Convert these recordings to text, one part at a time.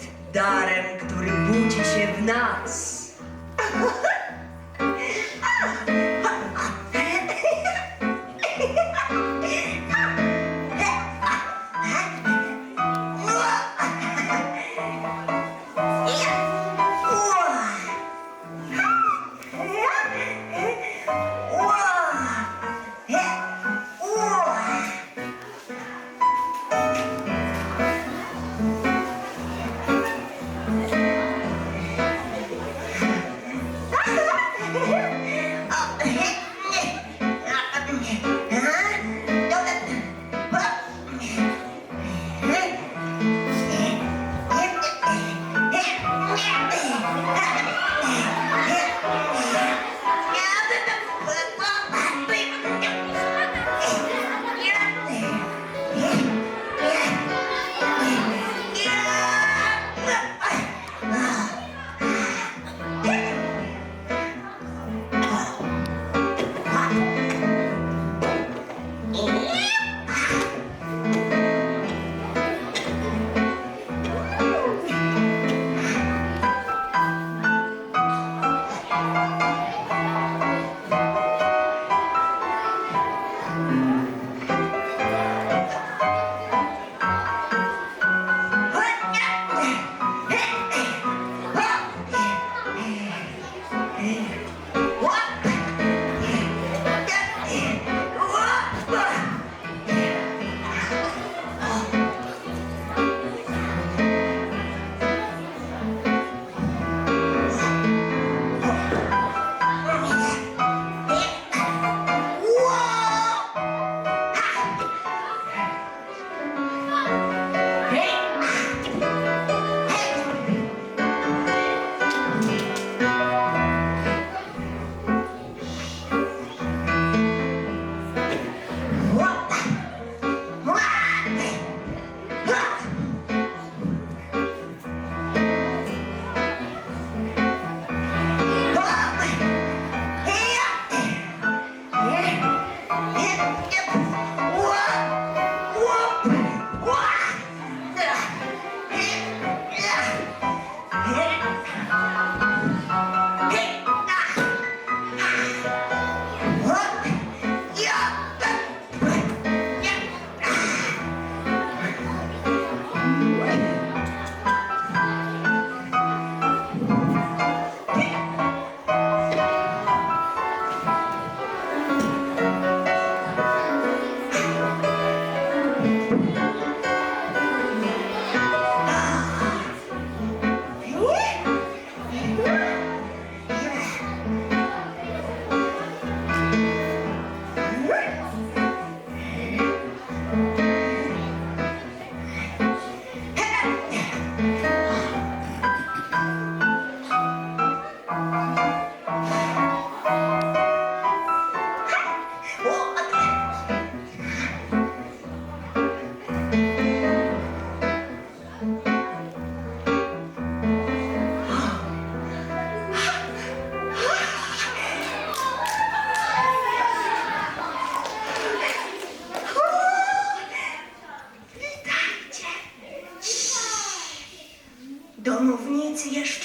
jest darem, który budzi się w nas.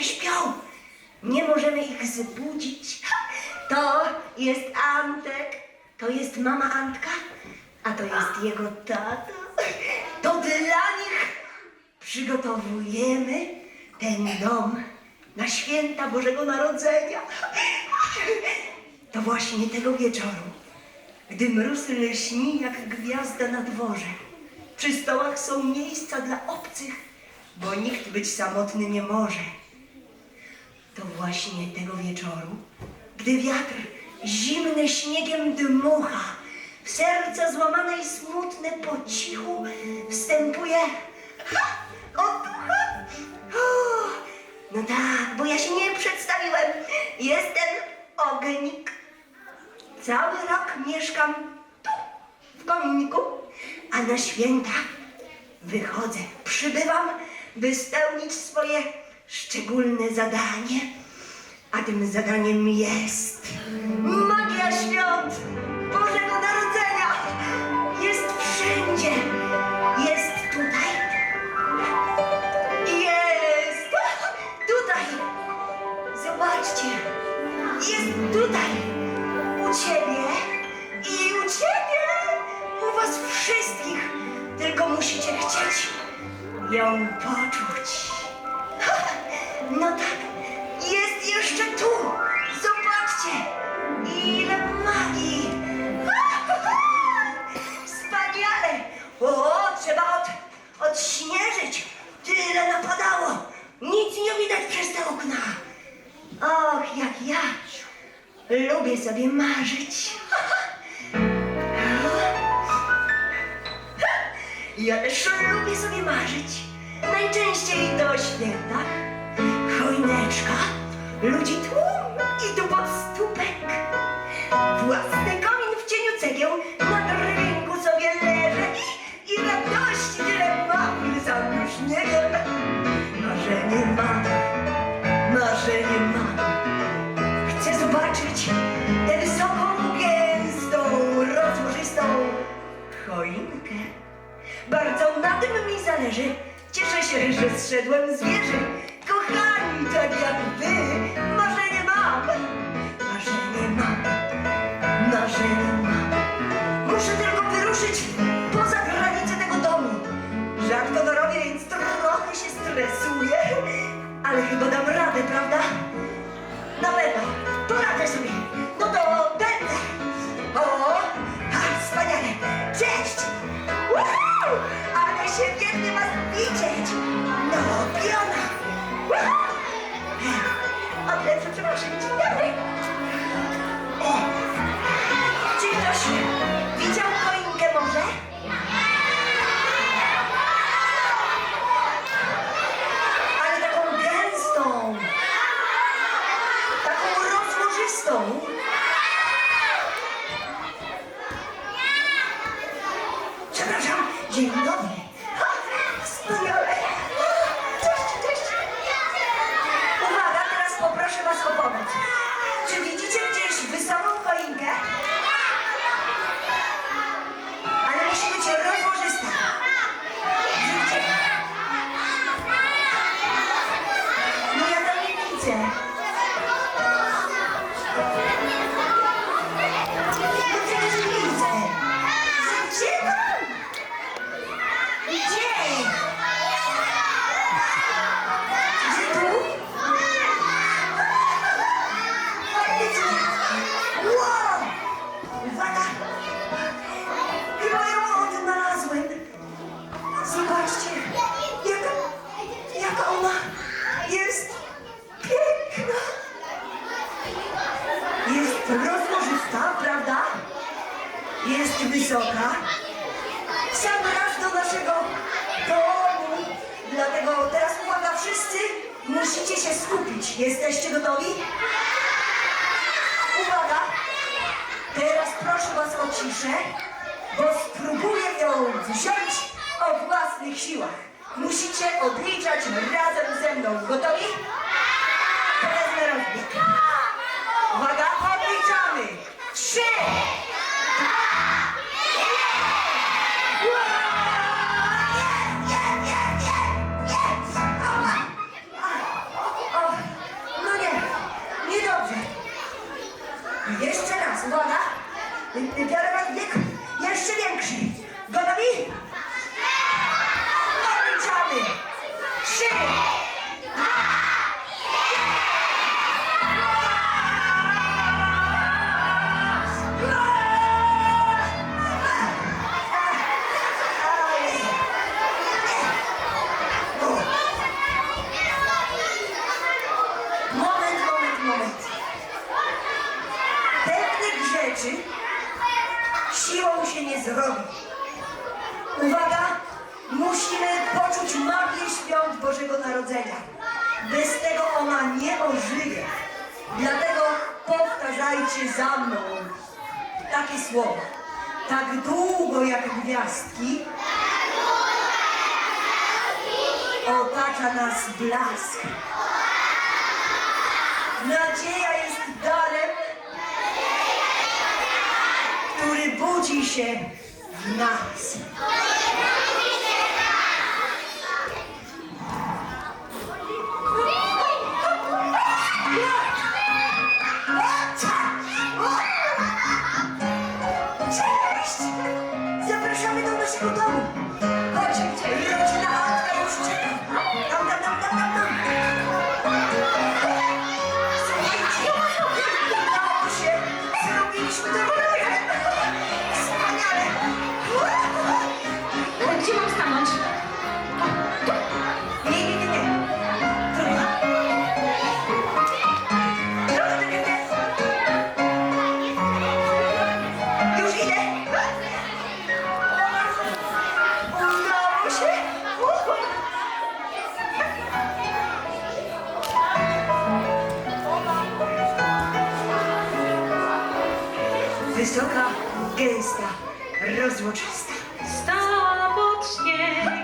jeszcze śpią. Nie możemy ich zbudzić. To jest Antek, to jest mama Antka, a to jest jego tata. To dla nich przygotowujemy ten dom na święta Bożego Narodzenia. To właśnie tego wieczoru, gdy mróz lśni jak gwiazda na dworze, przy stołach są miejsca dla obcych, bo nikt być samotny nie może. To właśnie tego wieczoru, gdy wiatr zimny śniegiem dmucha, w serce złamane i smutne po cichu wstępuje ha, otucha. No tak, bo ja się nie przedstawiłem. Jestem Ognik. Cały rok mieszkam tu, w kominku, a na święta wychodzę, przybywam, by spełnić swoje szczególne zadanie, a tym zadaniem jest magia świąt Bożego Narodzenia. Jest wszędzie. Jest tutaj. Jest tutaj. Zobaczcie. Jest tutaj. U ciebie i u ciebie. U was wszystkich. Tylko musicie chcieć ją poczuć. Odśnieżyć. Tyle napadało. Nic nie widać przez te okna. Och, jak ja lubię sobie marzyć. Ja też lubię sobie marzyć. Najczęściej to o świętach. Choineczka, ludzi tłum i tu Cieszę się, że zszedłem z wieży. Kochani, tak jak wy, marzenie mam. Marzenie mam, marzenie 知道谁是金丹没？Poproszę was o skupić. Jesteście gotowi? Uwaga! Teraz proszę was o ciszę, bo spróbuję ją wziąć o własnych siłach. Musicie odliczać razem ze mną. Gotowi? To wezmę rozbieg. Uwaga, odliczamy. Trzy! get it? Ona nie ożyje. Dlatego powtarzajcie za mną takie słowa. Tak długo jak gwiazdki otacza nas blask. Nadzieja jest darem, który budzi się w nas. rozłoczysta, rozłoczysta. Sta no pod śnieg.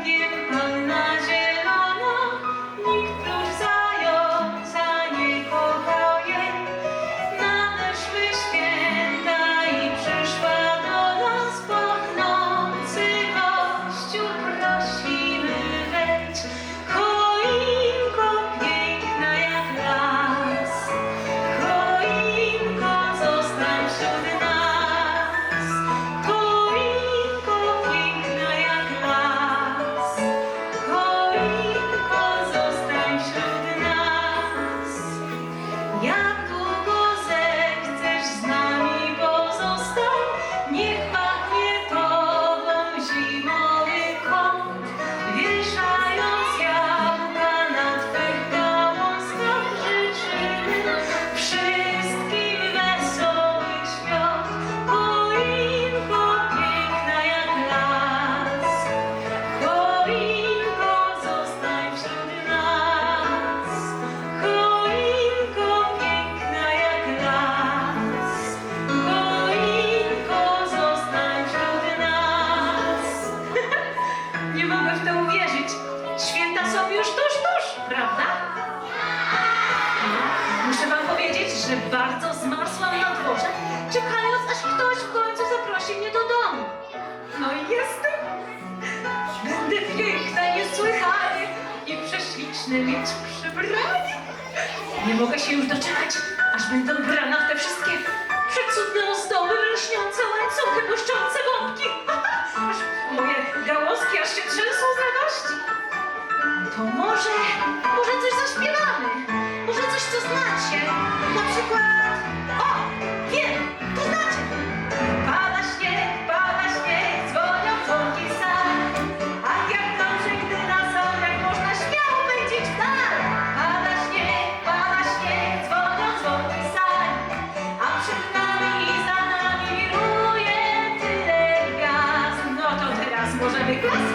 że bardzo zmarzłam na dworze, czekając aż ktoś w końcu zaprosi mnie do domu? No i jestem. Będę piękna, niesłychanie i prześliczny mieć przybranie. Nie mogę się już doczekać, aż będę brana w te wszystkie przecudne ozdoby, lśniące łańcuchy, błyszczące gąbki. Aż moje gałązki aż się trzęsą because